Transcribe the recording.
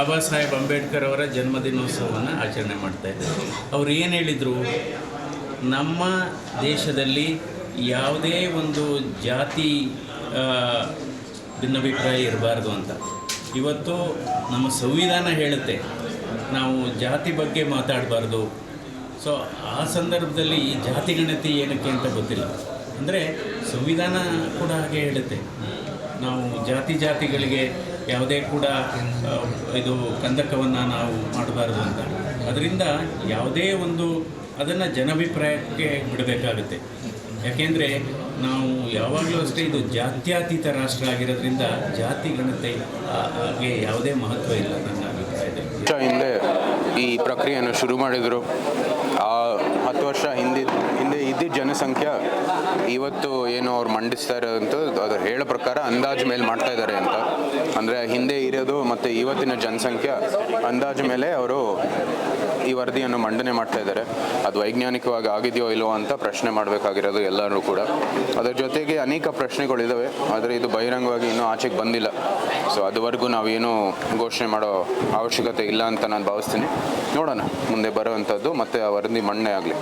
ಬಾಬಾ ಸಾಹೇಬ್ ಅಂಬೇಡ್ಕರ್ ಅವರ ಜನ್ಮದಿನೋತ್ಸವವನ್ನು ಆಚರಣೆ ಮಾಡ್ತಾ ಇದ್ದಾರೆ. ಅವ್ರು ಏನು ಹೇಳಿದರು? ನಮ್ಮ ದೇಶದಲ್ಲಿ ಯಾವುದೇ ಒಂದು ಜಾತಿ ಭಿನ್ನಾಭಿಪ್ರಾಯ ಇರಬಾರ್ದು ಅಂತ. ಇವತ್ತು ನಮ್ಮ ಸಂವಿಧಾನ ಹೇಳುತ್ತೆ, ನಾವು ಜಾತಿ ಬಗ್ಗೆ ಮಾತಾಡಬಾರ್ದು. ಸೊ ಆ ಸಂದರ್ಭದಲ್ಲಿ ಈ ಜಾತಿ ಗಣತಿ ಏನಕ್ಕೆ ಅಂತ ಗೊತ್ತಿಲ್ಲ. ಅಂದರೆ ಸಂವಿಧಾನ ಕೂಡ ಹಾಗೆ ಹೇಳುತ್ತೆ. ನಾವು ಜಾತಿ ಜಾತಿಗಳಿಗೆ ಯಾವುದೇ ಕೂಡ ಇದು ಕಂದಕವನ್ನು ನಾವು ಮಾಡಬಾರ್ದು ಅಂತ. ಅದರಿಂದ ಯಾವುದೇ ಒಂದು ಅದನ್ನು ಜನಾಭಿಪ್ರಾಯಕ್ಕೆ ಬಿಡಬೇಕಾಗುತ್ತೆ. ಯಾಕೆಂದರೆ ನಾವು ಯಾವಾಗಲೂ ಅಷ್ಟೇ ಇದು ಜಾತ್ಯಾತೀತ ರಾಷ್ಟ್ರ ಆಗಿರೋದ್ರಿಂದ ಜಾತಿ ಗಣತೆ ಹಾಗೆ ಯಾವುದೇ ಮಹತ್ವ ಇಲ್ಲ ನನ್ನ ಅಭಿಪ್ರಾಯದಲ್ಲಿ. ಹಿಂದೆ ಈ ಪ್ರಕ್ರಿಯೆಯನ್ನು ಶುರು ಮಾಡಿದರು. ಹತ್ತು ವರ್ಷ ಹಿಂದೆ ಹಿಂದೆ ಇದ್ದಿದ್ದ ಜನಸಂಖ್ಯೆ ಇವತ್ತು ಏನು ಅವ್ರು ಮಂಡಿಸ್ತಾ ಇರೋದಂತ ಅದು ಹೇಳೋ ಪ್ರಕಾರ ಅಂದಾಜು ಮೇಲೆ ಮಾಡ್ತಾ ಇದ್ದಾರೆ ಅಂತ. ಅಂದರೆ ಹಿಂದೆ ಇರೋದು ಮತ್ತು ಇವತ್ತಿನ ಜನಸಂಖ್ಯೆ ಅಂದಾಜು ಮೇಲೆ ಅವರು ಈ ವರದಿಯನ್ನು ಮಂಡನೆ ಮಾಡ್ತಾ ಇದ್ದಾರೆ. ಅದು ವೈಜ್ಞಾನಿಕವಾಗಿ ಆಗಿದೆಯೋ ಇಲ್ವೋ ಅಂತ ಪ್ರಶ್ನೆ ಮಾಡಬೇಕಾಗಿರೋದು ಎಲ್ಲರೂ ಕೂಡ. ಅದರ ಜೊತೆಗೆ ಅನೇಕ ಪ್ರಶ್ನೆಗಳಿದ್ದಾವೆ ಆದರೆ ಇದು ಬಹಿರಂಗವಾಗಿ ಇನ್ನೂ ಆಚೆಗೆ ಬಂದಿಲ್ಲ. ಸೊ ಅದುವರೆಗೂ ನಾವೇನು ಘೋಷಣೆ ಮಾಡೋ ಅವಶ್ಯಕತೆ ಇಲ್ಲ ಅಂತ ನಾನು ಭಾವಿಸ್ತೀನಿ. ನೋಡೋಣ. ಮುಂದೆ ಬರುವಂಥದ್ದು ಮತ್ತು ಆ ವರದಿ ಮಣ್ಣೆ ಆಗಲಿ.